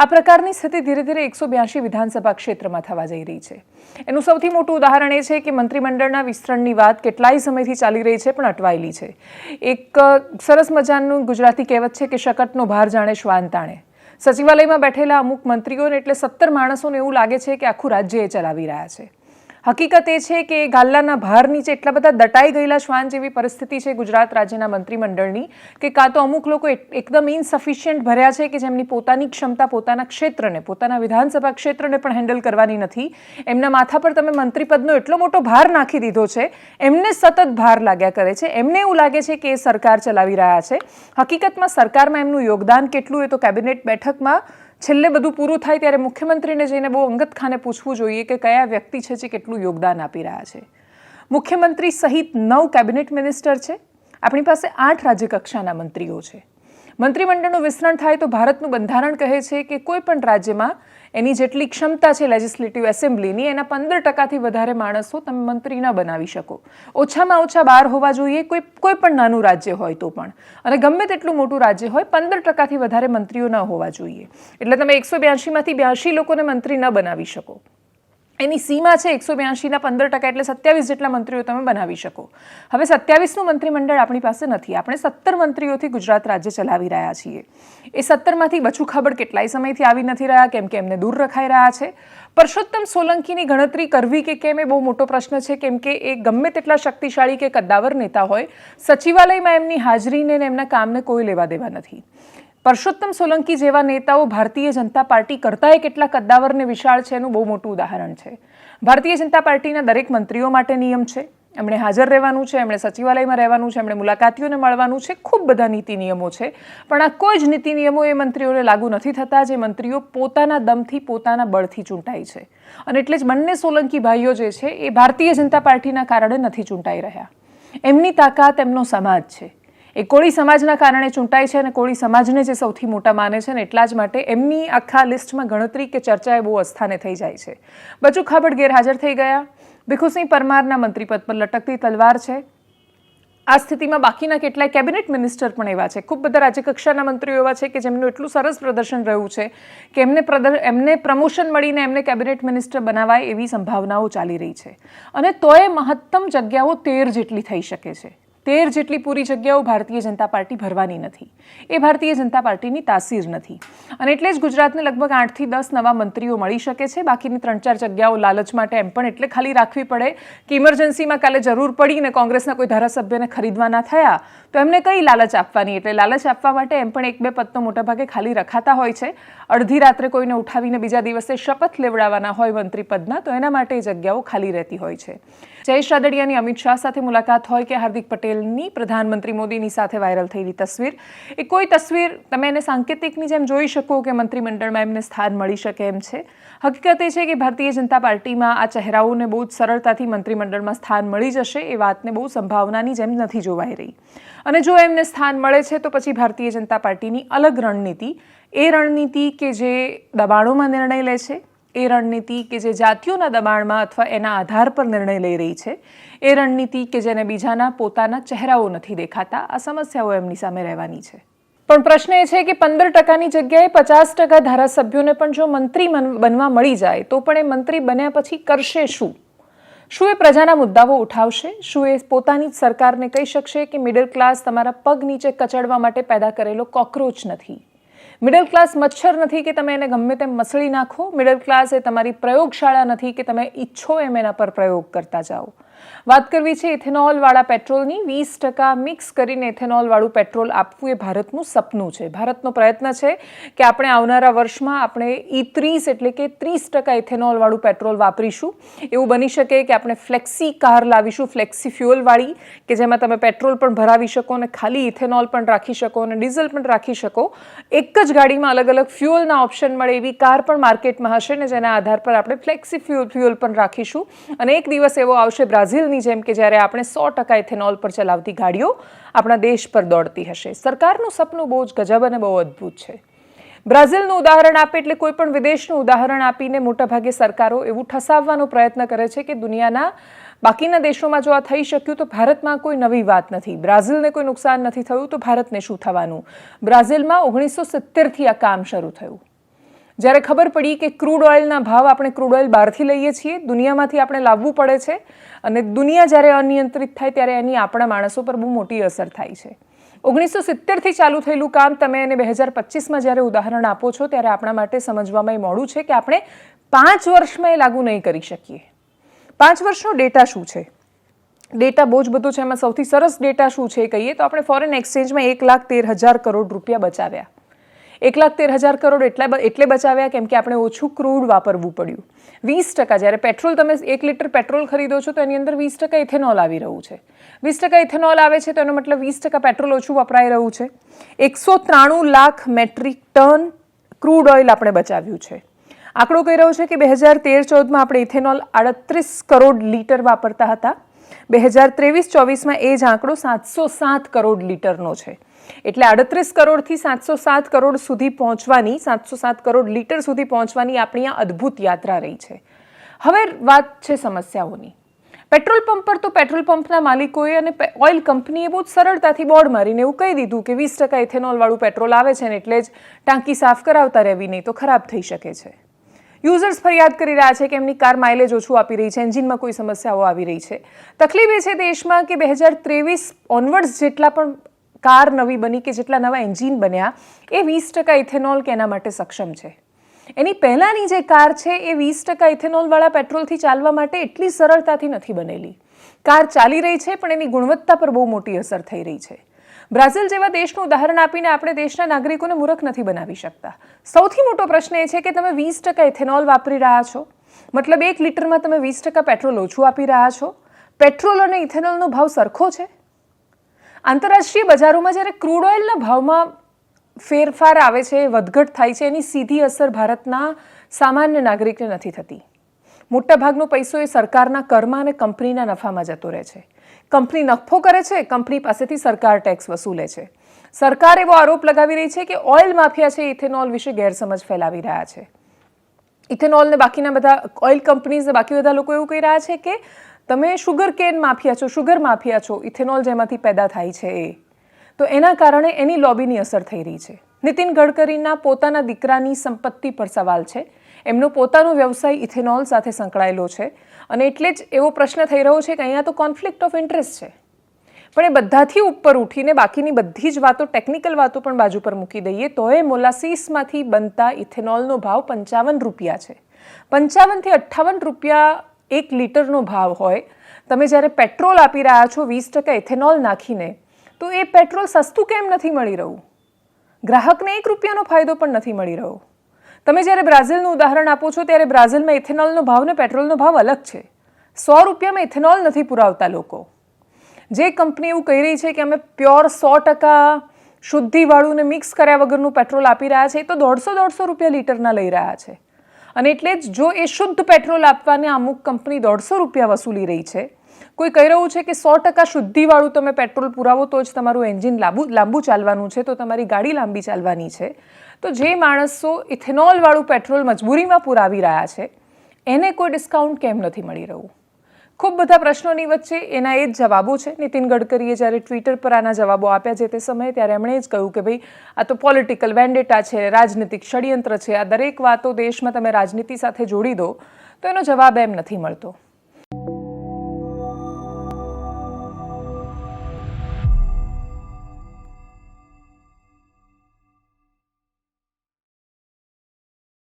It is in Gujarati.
આ પ્રકારની સ્થિતિ ધીરે ધીરે એકસો બ્યાસી વિધાનસભા ક્ષેત્રમાં થવા જઈ રહી છે. એનું સૌથી મોટું ઉદાહરણ એ છે કે મંત્રીમંડળના વિસ્તરણની વાત કેટલાય સમયથી ચાલી રહી છે, પણ અટવાયેલી છે. એક સરસ મજાનું ગુજરાતી કહેવત છે કે શકટનો ભાર જાણે શ્વાન તાણે. સચિવાલયમાં બેઠેલા અમુક મંત્રીઓને એટલે સત્તર માણસોને એવું લાગે છે કે આખું રાજ્ય એ ચલાવી રહ્યા છે. હકીકત એ છે કે ગાલ્લાના ભાર નીચે એટલા બધા દટાઈ ગયેલા શ્વાન જેવી પરિસ્થિતિ છે ગુજરાત રાજ્યના મંત્રીમંડળની, કે કાં તો અમુક લોકો એક- એકદમ ઇનસફિશિયન્ટ ભર્યા છે કે જેમની પોતાની ક્ષમતા, પોતાના ક્ષેત્રને, પોતાના વિધાનસભા ક્ષેત્રને પણ હેન્ડલ કરવાની નથી. એમના માથા પર તમે મંત્રીપદનો એટલો મોટો ભાર નાખી દીધો છે, એમને સતત ભાર લાગ્યા કરે છે. એમને એવું લાગે છે કે એ સરકાર ચલાવી રહ્યા છે. હકીકતમાં સરકારમાં એમનું યોગદાન કેટલું એ તો કેબિનેટ બેઠકમાં છેલ્લે બધું પૂરું થાય ત્યારે મુખ્યમંત્રીને જઈને બહુ અંગત ખાને પૂછવું જોઈએ કે કયા વ્યક્તિ છે જે કેટલું યોગદાન આપી રહ્યા છે. મુખ્યમંત્રી સહિત નવ કેબિનેટ મિનિસ્ટર છે. આપણી પાસે આઠ રાજ્યકક્ષાના મંત્રીઓ છે. મંત્રીમંડળનું વિસ્તરણ થાય તો ભારતનું બંધારણ કહે છે કે કોઈ પણ રાજ્યમાં એની જેટલી ક્ષમતા છે લેજિસ્લેટિવ એસેમ્બલીની એના પંદર ટકાથી વધારે માણસો તમે મંત્રી ન બનાવી શકો. ઓછામાં ઓછા બાર હોવા જોઈએ, કોઈ કોઈ પણ નાનું રાજ્ય હોય તો પણ. અને ગમે તેટલું મોટું રાજ્ય હોય, પંદર ટકાથી વધારે મંત્રીઓ ન હોવા જોઈએ. એટલે તમે એકસો બ્યાસીમાંથી બ્યાસી લોકોને મંત્રી ન બનાવી શકો. એની સીમા છે એકસો બ્યાસીના પંદર ટકા એટલે સત્યાવીસ જેટલા મંત્રીઓ તમે બનાવી શકો. હવે સત્યાવીસનું મંત્રીમંડળ આપણી પાસે નથી. આપણે સત્તર મંત્રીઓથી ગુજરાત રાજ્ય ચલાવી રહ્યા છીએ. એ સત્તરમાંથી બચુ ખબર કેટલાય સમયથી આવી નથી રહ્યા, કેમ કે એમને દૂર રખાઈ રહ્યા છે. પરસોત્તમ સોલંકીની ગણતરી કરવી કે કેમ એ બહુ મોટો પ્રશ્ન છે, કેમ કે એ ગમે તેટલા શક્તિશાળી કે કદ્દાવર નેતા હોય, સચિવાલયમાં એમની હાજરીને એમના કામને કોઈ લેવા દેવા નથી. પરસોત્તમ સોલંકી જેવા નેતાઓ ભારતીય જનતા પાર્ટી કરતાંય કેટલા કદ્દાવરને વિશાળ છે એનું બહુ મોટું ઉદાહરણ છે. ભારતીય જનતા પાર્ટીના દરેક મંત્રીઓ માટે નિયમ છે. એમણે હાજર રહેવાનું છે, એમણે સચિવાલયમાં રહેવાનું છે, એમણે મુલાકાતીઓને મળવાનું છે. ખૂબ બધા નીતિ નિયમો છે. પણ આ કોઈ જ નીતિ નિયમો એ મંત્રીઓને લાગુ નથી થતા જે મંત્રીઓ પોતાના દમથી, પોતાના બળથી ચૂંટાય છે. અને એટલે જ બંને સોલંકી ભાઈઓ જે છે એ ભારતીય જનતા પાર્ટીના કારણે નથી ચૂંટાઈ રહ્યા. એમની તાકાત, એમનો સમાજ છે. એ કોળી સમાજના કારણે ચૂંટાય છે અને કોળી સમાજને જે સૌથી મોટા માને છે ને એટલા જ માટે એમની આખા લિસ્ટમાં ગણતરી કે ચર્ચા એ બહુ અસ્થાને થઈ જાય છે. બચુ ખાબડ ગેરહાજર થઈ ગયા. ભીખુસિંહ પરમારના મંત્રીપદ પર લટકતી તલવાર છે. આ સ્થિતિમાં બાકીના કેટલાય કેબિનેટ મિનિસ્ટર પણ એવા છે. ખૂબ બધા રાજ્યકક્ષાના મંત્રીઓ એવા છે કે જેમનું એટલું સરસ પ્રદર્શન રહ્યું છે કે એમને એમને પ્રમોશન મળીને એમને કેબિનેટ મિનિસ્ટર બનાવાય એવી સંભાવનાઓ ચાલી રહી છે. અને તોય મહત્તમ જગ્યાઓ તેર જેટલી થઈ શકે છે. તેર જેટલી પૂરી જગ્યાઓ ભારતીય જનતા પાર્ટી ભરવાની નથી. એ ભારતીય જનતા પાર્ટીની તાસીર નથી. અને એટલે જ ગુજરાતને લગભગ આઠથી દસ નવા મંત્રીઓ મળી શકે છે. બાકીની ત્રણ ચાર જગ્યાઓ લાલચ માટે એમ પણ એટલે ખાલી રાખવી પડે કે ઇમરજન્સીમાં કાલે જરૂર પડી ને કોંગ્રેસના કોઈ ધારાસભ્યને ખરીદવા ના થયા, તો એમને કઈ લાલચ આપવાની? એટલે લાલચ આપવા માટે એમ પણ એક બે પદ તો મોટાભાગે ખાલી રખાતા હોય છે. અડધી રાત્રે કોઈને ઉઠાવીને બીજા દિવસે શપથ લેવડાવવાના હોય મંત્રી પદના, તો એના માટે એ જગ્યાઓ ખાલી રહેતી હોય છે. જયેશ રાદડિયાની અમિત શાહ સાથે મુલાકાત હોય કે હાર્દિક પટેલની પ્રધાનમંત્રી મોદીની સાથે વાયરલ થયેલી તસવીર. એ કોઈ તસવીર તમે એને સાંકેતિકની જેમ જોઈ શકો કે મંત્રીમંડળમાં એમને સ્થાન મળી શકે એમ છે. હકીકત એ છે કે ભારતીય જનતા પાર્ટીમાં આ ચહેરાઓને બહુ જ સરળતાથી મંત્રીમંડળમાં સ્થાન મળી જશે એ વાતને બહુ સંભાવનાની જેમ નથી જોવાઈ રહી. અને જો એમને સ્થાન મળે છે તો પછી ભારતીય જનતા પાર્ટીની અલગ રણનીતિ, એ રણનીતિ કે જે દબાણોમાં નિર્ણય લે છે? એ રણનીતિ કે જે જાતિઓના દબાણમાં અથવા એના આધાર પર નિર્ણય લઈ રહી છે. એ રણનીતિ કે જેને બીજાના પોતાના ચહેરાઓ નથી દેખાતા, આ સમસ્યાઓ એમની સામે રહેવાની છે. પણ પ્રશ્ન એ છે કે પંદર ટકાની જગ્યાએ પચાસ ટકા ધારાસભ્યોને પણ જો મંત્રી બનવા મળી જાય, તો પણ એ મંત્રી બન્યા પછી કરશે શું? શું એ પ્રજાના મુદ્દાઓ ઉઠાવશે? શું એ પોતાની જ સરકારને કહી શકશે કે મિડલ ક્લાસ તમારા પગ નીચે કચડવા માટે પેદા કરેલો કોકરોચ નથી? મિડલ ક્લાસ મચ્છર નથી કે તમે એને ગમે તેમ મસળી નાખો. મિડલ ક્લાસ એ તમારી પ્રયોગશાળા નથી કે તમે ઈચ્છો એમ એના પર પ્રયોગ કરતા જાઓ. વાત કરવી છે ઇથેનોલવાળા પેટ્રોલની. વીસ ટકા મિક્સ કરીને ઇથેનોલવાળું પેટ્રોલ આપવું એ ભારતનું સપનું છે. ભારતનો પ્રયત્ન છે કે આપણે આવનારા વર્ષમાં આપણે ઈ ત્રીસ એટલે કે ત્રીસ ટકા ઇથેનોલવાળું પેટ્રોલ વાપરીશું. એવું બની શકે કે આપણે ફ્લેક્સી કાર લાવીશું, ફ્લેક્સી ફ્યુઅલવાળી, કે જેમાં તમે પેટ્રોલ પણ ભરાવી શકો અને ખાલી ઇથેનોલ પણ રાખી શકો અને ડીઝલ પણ રાખી શકો. એક જ ગાડીમાં અલગ અલગ ફ્યુઅલના ઓપ્શન મળે એવી કાર પણ માર્કેટમાં હશે ને જેના આધાર પર આપણે ફ્લેક્સી ફ્યુઅલ ફ્યુઅલ પણ રાખીશું. અને એક દિવસ એવો આવશે બ્રાઝિલની જેમ કે જ્યારે આપણે સો ટકા ઇથેનોલ પર ચલાવતી ગાડીઓ આપણા દેશ પર દોડતી હશે. સરકારનું સપનું બહુ જ ગજબ અને બહુ અદ્ભુત છે. બ્રાઝિલનું ઉદાહરણ આપે એટલે કોઈ પણ વિદેશનું ઉદાહરણ આપીને મોટાભાગે સરકારો એવું ઠસાવવાનો પ્રયત્ન કરે છે કે દુનિયાના બાકીના દેશોમાં જો આ થઈ શક્યું તો ભારતમાં કોઈ નવી વાત નથી. બ્રાઝિલને કોઈ નુકસાન નથી થયું તો ભારતને શું થવાનું? બ્રાઝિલમાં ઓગણીસો સિત્તેરથી આ કામ શરૂ થયું. જ્યારે ખબર પડી કે ક્રૂડ ઓઇલના ભાવ આપણે ક્રૂડ ઓઇલ બહારથી લઈએ છીએ, દુનિયામાંથી આપણે લાવવું પડે છે અને દુનિયા જ્યારે અનિયંત્રિત થાય ત્યારે એની આપણા માણસો પર બહુ મોટી અસર થાય છે. ઓગણીસો સિત્તેરથી ચાલુ થયેલું કામ તમે એને બે હજાર પચીસમાં જ્યારે ઉદાહરણ આપો છો ત્યારે આપણા માટે સમજવામાં મોડું છે કે આપણે પાંચ વર્ષમાં એ લાગુ નહીં કરી શકીએ. પાંચ વર્ષનો ડેટા શું છે? ડેટા બહુ જ બધો છે, એમાં સૌથી સરસ ડેટા શું છે કહીએ તો આપણે ફોરેન એક્સચેન્જમાં એક લાખ તેર હજાર કરોડ રૂપિયા બચાવ્યા. એક લાખ તેર હજાર કરોડ એટલા એટલે બચાવ્યા કેમ કે આપણે ઓછું ક્રૂડ વાપરવું પડ્યું. વીસ ટકા, જ્યારે પેટ્રોલ તમે એક લીટર પેટ્રોલ ખરીદો છો, તો એની અંદર વીસ ટકા ઇથેનોલ આવી રહ્યું છે. વીસ ટકા ઇથેનોલ આવે છે, તો એનો મતલબ વીસ ટકા પેટ્રોલ ઓછું વપરાઈ રહ્યું છે. એકસો ત્રાણું lakh metric ton crude oil આપણે બચાવ્યું છે. આંકડો કહી રહ્યો છે કે બે હજાર તેર ચૌદમાં આપણે ઇથેનોલ આડત્રીસ કરોડ લીટર વાપરતા હતા. બે હજાર ત્રેવીસ ચોવીસમાં એ જ આંકડો સાતસો સાત કરોડ લીટરનો છે. એટલે આડત્રીસ કરોડથી સાતસો સાત કરોડ સુધી પહોંચવાની, સાતસો સાત કરોડ લીટર સુધી પહોંચવાની આપણી આ અદ્ભુત યાત્રા રહી છે. હવે વાત છે સમસ્યાઓની. પેટ્રોલ પંપ પર તો પેટ્રોલ પંપના માલિકોએ અને ઓઇલ કંપનીએ બહુ જ સરળતાથી બોર્ડ મારીને એવું કહી દીધું કે વીસ ટકા ઇથેનોલવાળું પેટ્રોલ આવે છે ને એટલે જ ટાંકી સાફ કરાવતા રહેવી, નહીં તો ખરાબ થઈ શકે છે. યુઝર્સ ફરિયાદ કરી રહ્યા છે કે એમની કાર માઇલેજ ઓછું આપી રહી છે, એન્જિનમાં કોઈ સમસ્યાઓ આવી રહી છે. તકલીફ એ છે દેશમાં કે બે હજાર ત્રેવીસ ઓનવર્ડ્સ જેટલા પણ કાર નવી બની કે જેટલા નવા એન્જિન બન્યા, એ વીસ ટકા ઇથેનોલ કે એના માટે સક્ષમ છે. એની પહેલાંની જે કાર છે, એ વીસ ટકા ઇથેનોલવાળા પેટ્રોલથી ચાલવા માટે એટલી સરળતાથી નથી બનેલી. કાર ચાલી રહી છે, પણ એની ગુણવત્તા પર બહુ મોટી અસર થઈ રહી છે. બ્રાઝિલ જેવા દેશનું ઉદાહરણ આપીને આપણે દેશના નાગરિકોને મૂર્ખ નથી બનાવી શકતા. સૌથી મોટો પ્રશ્ન એ છે કે તમે વીસ ટકા ઇથેનોલ વાપરી રહ્યા છો. મતલબ એક લીટરમાં તમે વીસ ટકા પેટ્રોલ ઓછું આપી રહ્યા છો. પેટ્રોલ અને ઇથેનોલનો ભાવ સરખો છે? આંતરરાષ્ટ્રીય બજારોમાં જ્યારે ક્રૂડ ઓઇલના ભાવમાં ફેરફાર આવે છે, વધઘટ થાય છે, એની સીધી અસર ભારતના સામાન્ય નાગરિકને નથી થતી. મોટાભાગનો પૈસો એ સરકારના કરમાં અને કંપનીના નફામાં જતો રહે છે. કંપની નફો કરે છે, કંપની પાસેથી સરકાર ટેક્સ વસૂલે છે. સરકાર એવો આરોપ લગાવી રહી છે કે ઓઇલ માફિયા છે, ઇથેનોલ વિશે ગેરસમજ ફેલાવી રહ્યા છે. ઇથેનોલને બાકીના બધા, ઓઇલ કંપનીઝ ને બાકી બધા લોકો એવું કહી રહ્યા છે કે તમે શુગર કેન માફિયા છો શુગર માફિયા છો, ઇથેનોલ જેમાંથી પેદા થાય છે એ. તો એના કારણે એની લોબીની અસર થઈ રહી છે. નીતિન ગડકરીના પોતાના દીકરાની સંપત્તિ પર સવાલ છે. એમનો પોતાનો વ્યવસાય ઇથેનોલ સાથે સંકળાયેલો છે. અને એટલે જ એવો પ્રશ્ન થઈ રહ્યો છે કે અહીંયા તો કોન્ફ્લિક્ટ ઓફ ઇન્ટરેસ્ટ છે. પણ એ બધાથી ઉપર ઉઠીને બાકીની બધી જ વાતો ટેકનિકલ વાતો પણ બાજુ પર મૂકી દઈએ તો એ મોલાસીસમાંથી બનતા ઇથેનોલનો ભાવ પંચાવન રૂપિયા છે. પંચાવનથી અઠ્ઠાવન રૂપિયા એક લીટરનો ભાવ હોય, તમે જ્યારે પેટ્રોલ આપી રહ્યા છો વીસ ટકા ઇથેનોલ નાખીને, તો એ પેટ્રોલ સસ્તું કેમ નથી મળી રહ્યું? ગ્રાહકને એક રૂપિયાનો ફાયદો પણ નથી મળી રહ્યો. તમે જ્યારે બ્રાઝિલનું ઉદાહરણ આપો છો, ત્યારે બ્રાઝિલમાં ઇથેનોલનો ભાવ ને પેટ્રોલનો ભાવ અલગ છે. સો રૂપિયામાં ઇથેનોલ નથી પુરાવતા લોકો. જે કંપની એવું કહી રહી છે કે અમે પ્યોર સો ટકા શુદ્ધિવાળું ને મિક્સ કર્યા વગરનું પેટ્રોલ આપી રહ્યા છે, એ તો દોઢસો દોઢસો રૂપિયા લીટરના લઈ રહ્યા છે. અને એટલે જ જો એ શુદ્ધ પેટ્રોલ આપવાને અમુક કંપની દોઢસો રૂપિયા વસૂલી રહી છે કોઈ કહી રહ્યું છે કે સો ટકા શુદ્ધિવાળું તમે પેટ્રોલ પુરાવો તો જ તમારું એન્જિન લાંબુ લાંબુ ચાલવાનું છે, તો તમારી ગાડી લાંબી ચાલવાની છે. તો જે માણસો ઇથેનોલવાળું પેટ્રોલ મજબૂરીમાં પુરાવી રહ્યા છે, એને કોઈ ડિસ્કાઉન્ટ કેમ નથી મળી રહ્યું? ખૂબ બધા પ્રશ્નોની વચ્ચે એના એ જ જવાબો છે. નીતિન ગડકરીએ જ્યારે ટ્વિટર પર આના જવાબો આપ્યા જે તે સમયે, ત્યારે એમણે જ કહ્યું કે ભાઈ, આ તો પોલિટિકલ વેન્ડેટા છે, રાજનીતિક ષડયંત્ર છે, આ દરેક વાતો દેશમાં તમે રાજનીતિ સાથે જોડી દો, તો એનો જવાબ એમ નથી મળતો.